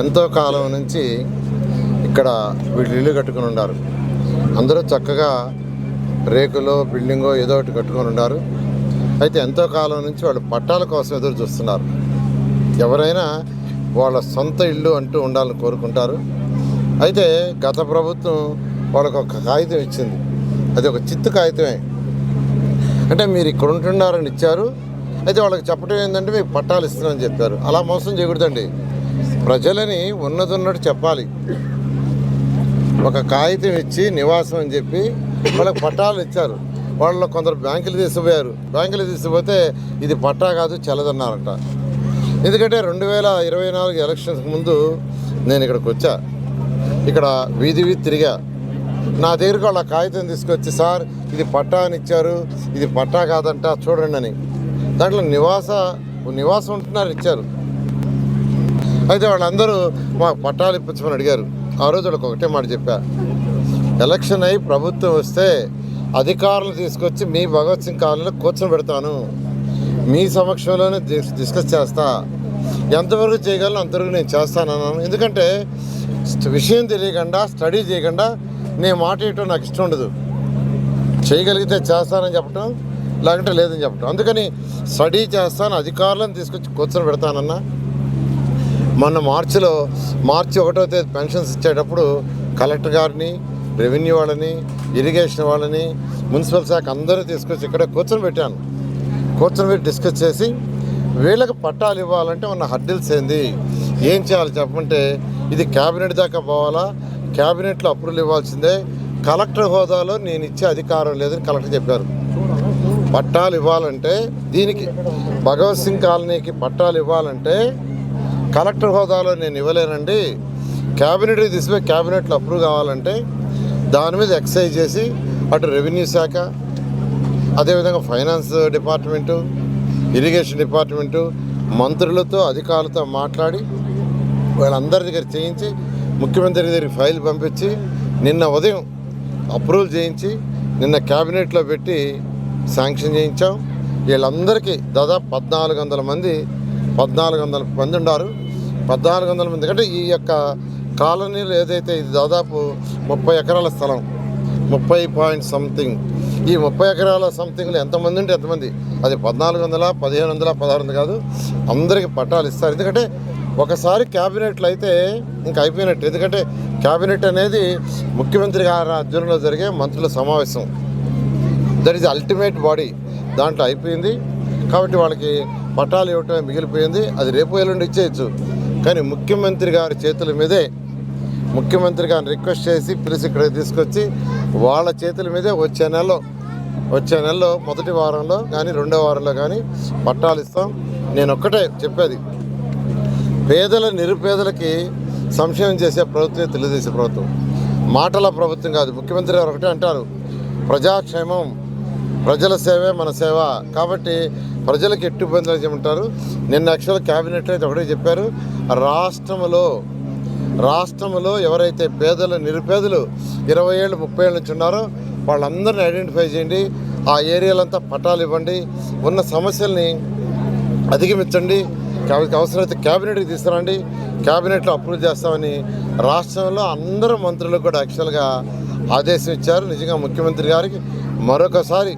ఎంతో కాలం నుంచి ఇక్కడ వీళ్ళు ఇల్లు కట్టుకుని ఉన్నారు. అందరూ చక్కగా రేకులో బిల్డింగో ఏదో ఒకటి కట్టుకొని ఉన్నారు. అయితే ఎంతో కాలం నుంచి వాళ్ళు పట్టాల కోసం ఎదురు చూస్తున్నారు. ఎవరైనా వాళ్ళ సొంత ఇల్లు అంటూ ఉండాలని కోరుకుంటారు. అయితే గత ప్రభుత్వం వాళ్ళకు ఒక కాగితం ఇచ్చింది. అది ఒక చిత్తు కాగితమే. అంటే మీరు ఇక్కడ ఉంటున్నారని ఇచ్చారు. అయితే వాళ్ళకి చెప్పడం ఏంటంటే మీకు పట్టాలు ఇస్తున్నారని చెప్పారు. అలా మోసం చేయకూడదండి. ప్రజలని ఉన్నదొన్నట్టు చెప్పాలి. ఒక కాగితం ఇచ్చి నివాసం అని చెప్పి వాళ్ళకి పట్టాలు ఇచ్చారు. వాళ్ళు కొందరు బ్యాంకులు తీసుకుపోయారు బ్యాంకులు తీసుకుపోతే ఇది పట్టా కాదు చెల్లదన్నారంట. ఎందుకంటే రెండు వేల ఇరవై నాలుగు ఎలక్షన్స్ ముందు నేను ఇక్కడికి వచ్చా. ఇక్కడ వీధి వీధి తిరిగా. నా దగ్గరకు వాళ్ళ కాగితం తీసుకొచ్చి సార్ ఇది పట్టా అని ఇచ్చారు. ఇది పట్టా కాదంట చూడండి అని. దాంట్లో నివాస నివాసం ఉంటున్నారు ఇచ్చారు. అయితే వాళ్ళందరూ మా పట్టాలు ఇప్పించమని అడిగారు. ఆ రోజు వాళ్ళకి ఒకటే మాట చెప్పా. ఎలక్షన్ అయి ప్రభుత్వం వస్తే అధికారులు తీసుకొచ్చి మీ భగత్ సింగ్ కాలనీలో కూర్చొని పెడతాను. మీ సమక్షంలోనే డిస్కస్ చేస్తా. ఎంతవరకు చేయగలను అంతవరకు నేను చేస్తానన్నాను ఎందుకంటే విషయం తెలియకుండా స్టడీ చేయకుండా నేను మాట ఇవ్వటం నాకు ఇష్టం ఉండదు. చేయగలిగితే చేస్తానని చెప్పటం లేకుంటే లేదని చెప్పటం. అందుకని స్టడీ చేస్తాను అధికారులను తీసుకొచ్చి కూర్చొని పెడతానన్నా. మొన్న మార్చిలో మార్చి ఒకటో తేదీ పెన్షన్స్ ఇచ్చేటప్పుడు కలెక్టర్ గారిని రెవెన్యూ వాళ్ళని ఇరిగేషన్ వాళ్ళని మున్సిపల్ శాఖ అందరూ తీసుకొచ్చి ఇక్కడ కూర్చొని పెట్టాను. కూర్చొని పెట్టి డిస్కస్ చేసి వీళ్ళకి పట్టాలు ఇవ్వాలంటే ఉన్న హర్డిల్స్ ఏంది ఏం చేయాలి చెప్పమంటే ఇది క్యాబినెట్ దాకా పోవాలా? క్యాబినెట్లో అప్రూవల్ ఇవ్వాల్సిందే. కలెక్టర్ హోదాలో నేను ఇచ్చే అధికారం లేదని కలెక్టర్ చెప్పారు. పట్టాలు ఇవ్వాలంటే దీనికి భగవత్ సింగ్ కాలనీకి పట్టాలు ఇవ్వాలంటే కలెక్టర్ హోదాలో నేను ఇవ్వలేనండి. క్యాబినెట్ తీసుకుపోయి క్యాబినెట్లో అప్రూవ్ కావాలంటే దాని మీద ఎక్సైజ్ చేసి అటు రెవెన్యూ శాఖ అదేవిధంగా ఫైనాన్స్ డిపార్ట్మెంటు ఇరిగేషన్ డిపార్ట్మెంటు మంత్రులతో అధికారులతో మాట్లాడి వాళ్ళందరి దగ్గర చేయించి ముఖ్యమంత్రి దగ్గరికి ఫైల్ పంపించి నిన్న ఉదయం అప్రూవల్ చేయించి నిన్న క్యాబినెట్లో పెట్టి శాంక్షన్ చేయించాం. వీళ్ళందరికీ దాదాపు పద్నాలుగు వందల మంది పద్నాలుగు వందల మంది ఉన్నారు. పద్నాలుగు వందల మంది. అంటే ఈ యొక్క కాలనీలు ఏదైతే ఇది దాదాపు ముప్పై ఎకరాల స్థలం ముప్పై పాయింట్ సంథింగ్. ఈ ముప్పై ఎకరాల సంథింగ్లో ఎంతమంది ఉంటే ఎంతమంది? అది పద్నాలుగు వందల పదిహేను వందల పదహారు వందలు కాదు. అందరికీ పట్టాలు ఇస్తారు. ఎందుకంటే ఒకసారి క్యాబినెట్లు అయితే ఇంకా అయిపోయినట్టు. ఎందుకంటే క్యాబినెట్ అనేది ముఖ్యమంత్రి గారి ఆధ్వర్యంలో జరిగే మంత్రుల సమావేశం. దట్ ఈజ్ అల్టిమేట్ బాడీ దాంట్లో అయిపోయింది. కాబట్టి వాళ్ళకి పట్టాలు ఇవ్వటమే మిగిలిపోయింది. అది రేపు ఎల్లుండి ఇచ్చేయచ్చు. కానీ ముఖ్యమంత్రి గారి చేతుల మీదే ముఖ్యమంత్రి గారిని రిక్వెస్ట్ చేసి పిలిచి ఇక్కడ తీసుకొచ్చి వాళ్ళ చేతుల మీదే వచ్చే నెలలో వచ్చే నెలలో మొదటి వారంలో కానీ రెండో వారంలో కానీ పట్టాలు ఇస్తాం. నేను ఒక్కటే చెప్పేది. పేదల నిరుపేదలకి సంక్షేమం చేసే ప్రభుత్వమే తెలుగుదేశం ప్రభుత్వం. మాటల ప్రభుత్వం కాదు ముఖ్యమంత్రి గారు ఒకటే అంటారు ప్రజాక్షేమం ప్రజల సేవే మన సేవ. కాబట్టి ప్రజలకు ఎట్టు ఇబ్బందులు చేయమంటారు. నిన్న యాక్చువల్ క్యాబినెట్ అయితే ఒకటే చెప్పారు. రాష్ట్రంలో రాష్ట్రంలో ఎవరైతే పేదలు నిరుపేదలు ఇరవై ఏళ్ళు ముప్పై ఏళ్ళ నుంచి ఉన్నారో వాళ్ళందరిని ఐడెంటిఫై చేయండి. ఆ ఏరియాలంతా పట్టాలు ఇవ్వండి. ఉన్న సమస్యల్ని అధిగమించండి. కాబట్టి అవసరమైతే క్యాబినెట్కి తీసుకురండి. క్యాబినెట్లో అప్రూవ్ చేస్తామని రాష్ట్రంలో అందరూ మంత్రులకు కూడా యాక్చువల్గా ఆదేశం ఇచ్చారు. నిజంగా ముఖ్యమంత్రి గారికి మరొకసారి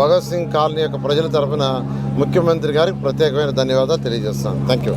భగత్ సింగ్ కాలనీ యొక్క ప్రజల తరఫున ముఖ్యమంత్రి గారికి ప్రత్యేకమైన ధన్యవాదాలు తెలియజేస్తాను. Thank you